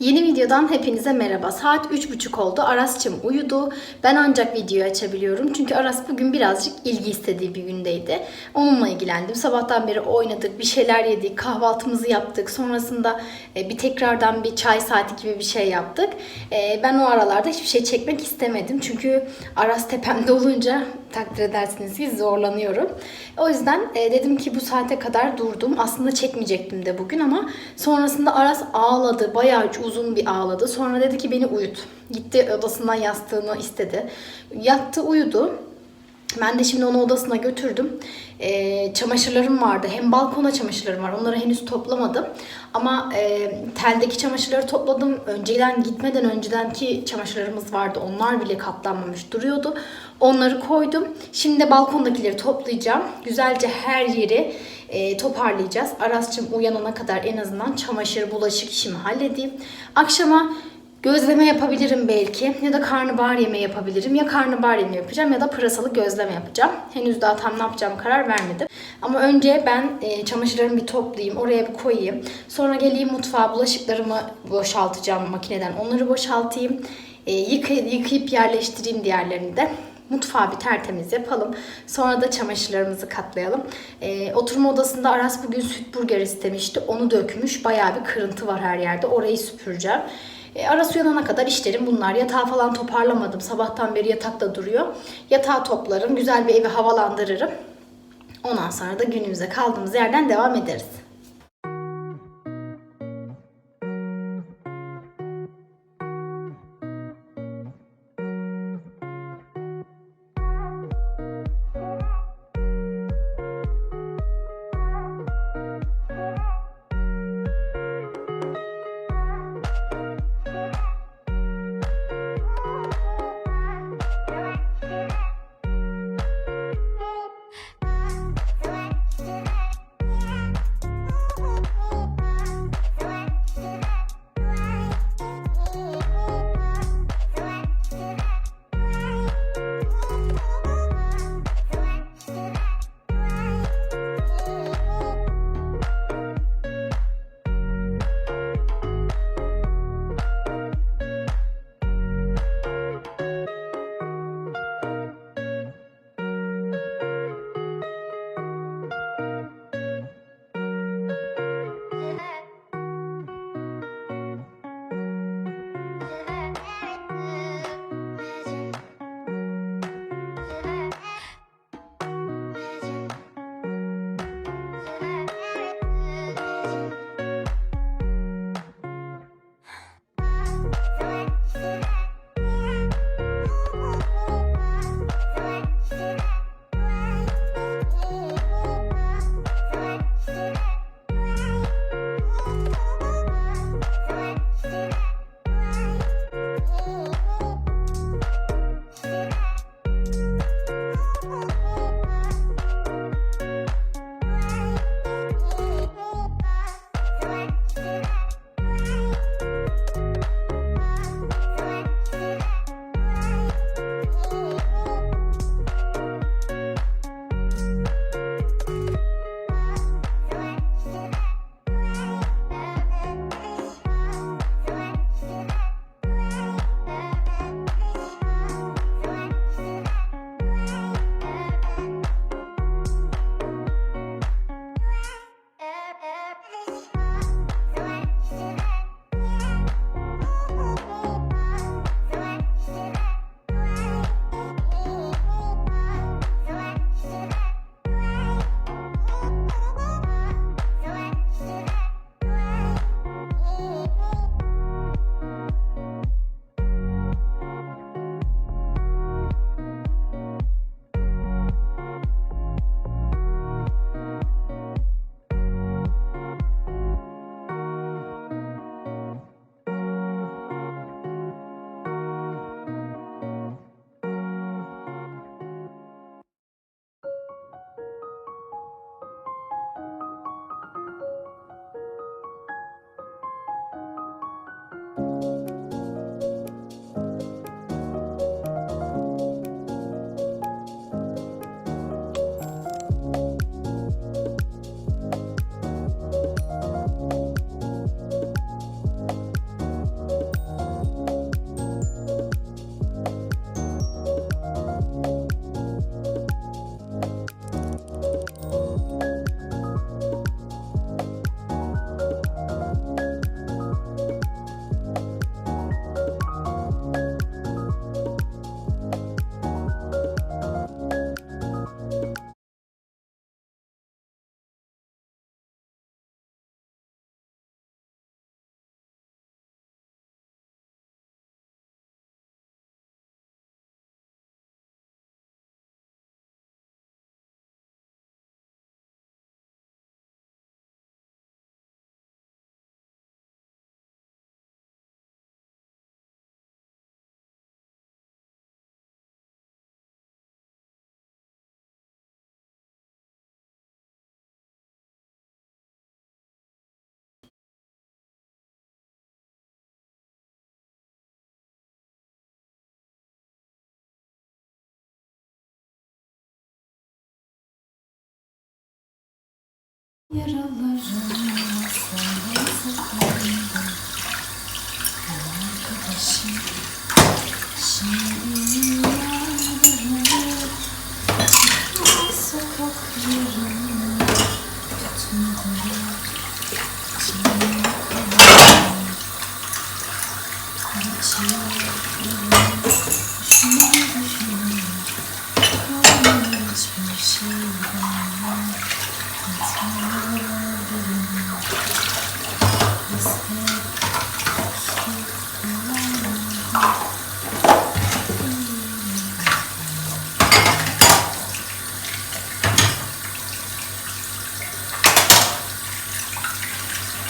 Yeni videodan hepinize merhaba. Saat 3.30 oldu. Aras'cığım uyudu. Ben ancak videoyu açabiliyorum. Çünkü Aras bugün birazcık ilgi istediği bir gündeydi. Onunla ilgilendim. Sabahtan beri oynadık, bir şeyler yedik, kahvaltımızı yaptık. Sonrasında e, bir tekrardan bir çay saati gibi bir şey yaptık. E, Ben o aralarda hiçbir şey çekmek istemedim. Çünkü Aras tepemde olunca takdir edersiniz ki zorlanıyorum. O yüzden e, dedim ki bu saate kadar durdum. Aslında çekmeyecektim de bugün ama sonrasında Aras ağladı. Bayağı uzun bir ağladı. Sonra dedi ki beni uyut. Gitti odasından yastığını istedi. Yattı uyudu. Ben de şimdi onu odasına götürdüm. Ee, çamaşırlarım vardı. Hem balkona çamaşırlarım var. Onları henüz toplamadım. Ama e, teldeki çamaşırları topladım. Önceden gitmeden öncedenki çamaşırlarımız vardı. Onlar bile katlanmamış duruyordu. Onları koydum. Şimdi balkondakileri toplayacağım. Güzelce her yeri e, toparlayacağız. Aras'cığım uyanana kadar en azından çamaşır, bulaşık işimi halledeyim. Akşama Gözleme yapabilirim belki ya da karnabahar yemeği yapabilirim. Ya karnabahar yemeği yapacağım ya da pırasalı gözleme yapacağım. Henüz daha tam ne yapacağım karar vermedim. Ama önce ben e, çamaşırlarımı bir toplayayım, oraya bir koyayım. Sonra geleyim mutfağa bulaşıklarımı boşaltacağım makineden. Onları boşaltayım. E, yıkay- yıkayıp yerleştireyim diğerlerini de. Mutfağı bir tertemiz yapalım. Sonra da çamaşırlarımızı katlayalım. Ee, oturma odasında Aras bugün süt burger istemişti. Onu dökmüş. Bayağı bir kırıntı var her yerde. Orayı süpüreceğim. Ee, Aras uyanana kadar işlerim bunlar. Yatağı falan toparlamadım. Sabahtan beri yatakta duruyor. Yatağı toplarım. Güzel bir evi havalandırırım. Ondan sonra da günümüze kaldığımız yerden devam ederiz. Я разложился высоко, Лайка почти Шире меня Высоко крыжу Смотрю, чего Ничего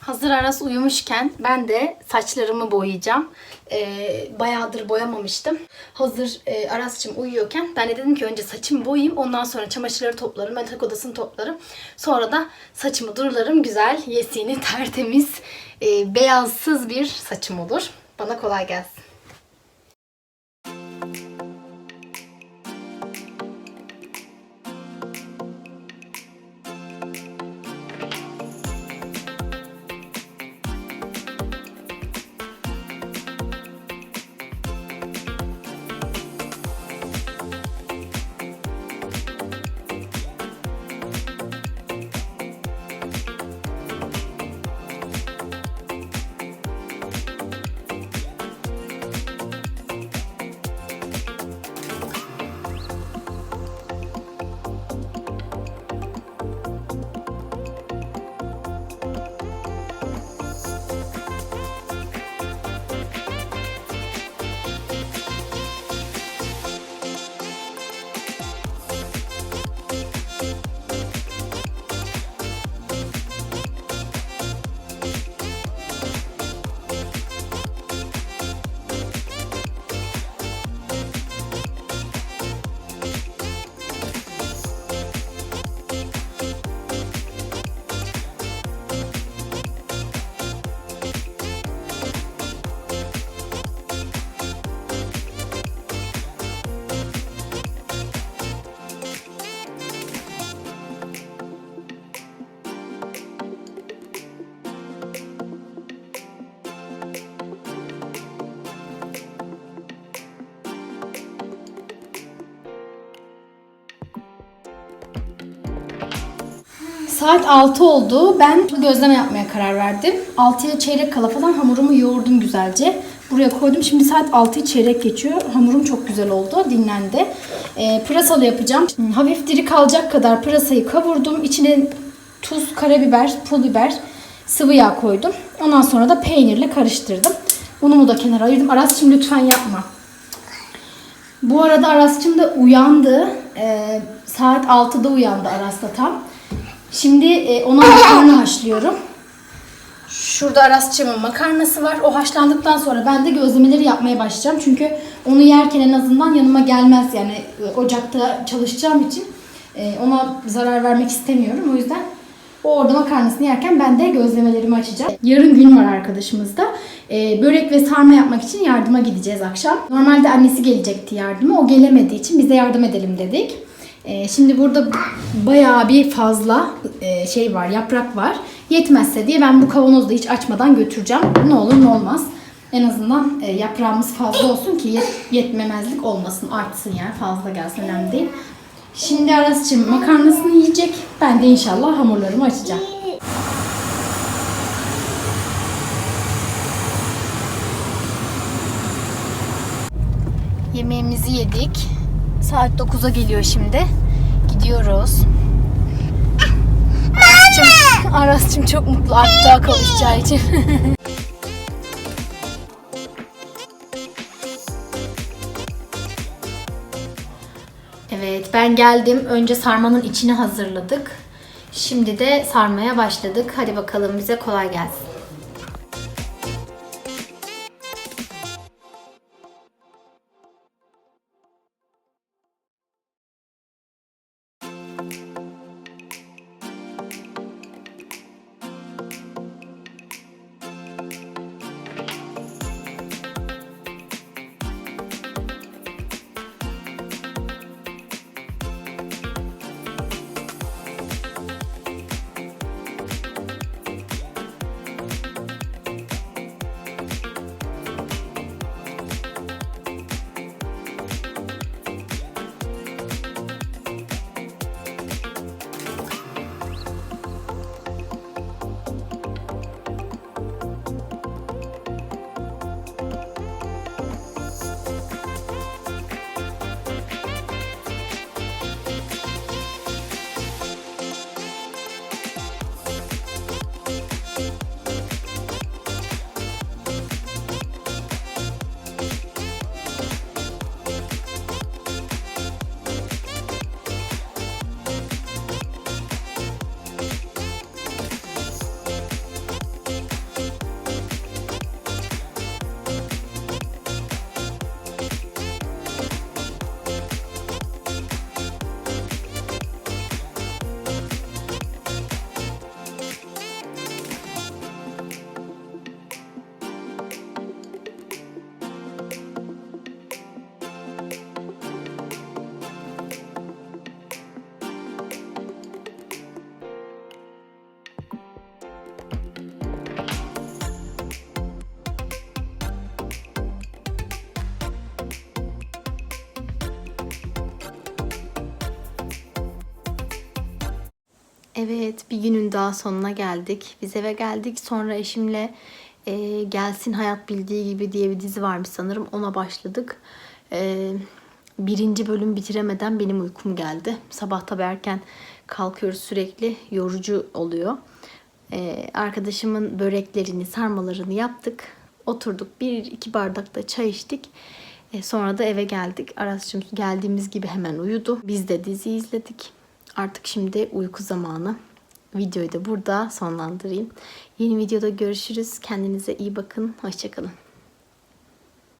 Hazır Aras uyumuşken ben de saçlarımı boyayacağım. Ee, bayağıdır boyamamıştım. Hazır e, Aras'cığım uyuyorken ben de dedim ki önce saçımı boyayayım. Ondan sonra çamaşırları toplarım. Yatak odasını toplarım. Sonra da saçımı durularım. Güzel, yesini, tertemiz, e, beyazsız bir saçım olur. Bana kolay gelsin. Saat 6 oldu. Ben gözleme yapmaya karar verdim. 6'ya çeyrek kala falan hamurumu yoğurdum güzelce. Buraya koydum. Şimdi saat 6'yı çeyrek geçiyor. Hamurum çok güzel oldu. Dinlendi. Ee, pırasalı yapacağım. Hmm, Hafif diri kalacak kadar pırasayı kavurdum. İçine tuz, karabiber, pul biber, sıvı yağ koydum. Ondan sonra da peynirle karıştırdım. Unumu da kenara ayırdım. Aras'cığım lütfen yapma. Bu arada Aras'cığım da uyandı. Ee, saat 6'da uyandı Aras da tam. Şimdi e, ona makarna haşlıyorum. Şurada Aras'cığımın makarnası var. O haşlandıktan sonra ben de gözlemeleri yapmaya başlayacağım. Çünkü onu yerken en azından yanıma gelmez. Yani e, ocakta çalışacağım için e, ona zarar vermek istemiyorum. O yüzden o orada makarnasını yerken ben de gözlemelerimi açacağım. Yarın gün var arkadaşımızda. E, börek ve sarma yapmak için yardıma gideceğiz akşam. Normalde annesi gelecekti yardıma. O gelemediği için bize yardım edelim dedik. E, şimdi burada bayağı bir fazla e, şey var, yaprak var. Yetmezse diye ben bu kavanozu da hiç açmadan götüreceğim. Ne olur ne olmaz. En azından e, yaprağımız fazla olsun ki yet- yetmemezlik olmasın, artsın yani fazla gelsin önemli değil. Şimdi Aras'cığım makarnasını yiyecek. Ben de inşallah hamurlarımı açacağım. Yemeğimizi yedik. Saat 9'a geliyor şimdi. Gidiyoruz. Aras'cığım, Aras'cığım çok mutlu hatta kavuşacağı için. Evet ben geldim. Önce sarmanın içini hazırladık. Şimdi de sarmaya başladık. Hadi bakalım bize kolay gelsin. Evet, bir günün daha sonuna geldik. Biz eve geldik. Sonra eşimle e, Gelsin Hayat Bildiği Gibi diye bir dizi varmış sanırım. Ona başladık. E, birinci bölüm bitiremeden benim uykum geldi. Sabah tabii erken kalkıyoruz sürekli. Yorucu oluyor. E, arkadaşımın böreklerini, sarmalarını yaptık. Oturduk. Bir iki bardak da çay içtik. E, sonra da eve geldik. Aras'cığım geldiğimiz gibi hemen uyudu. Biz de dizi izledik. Artık şimdi uyku zamanı. Videoyu da burada sonlandırayım. Yeni videoda görüşürüz. Kendinize iyi bakın. Hoşçakalın.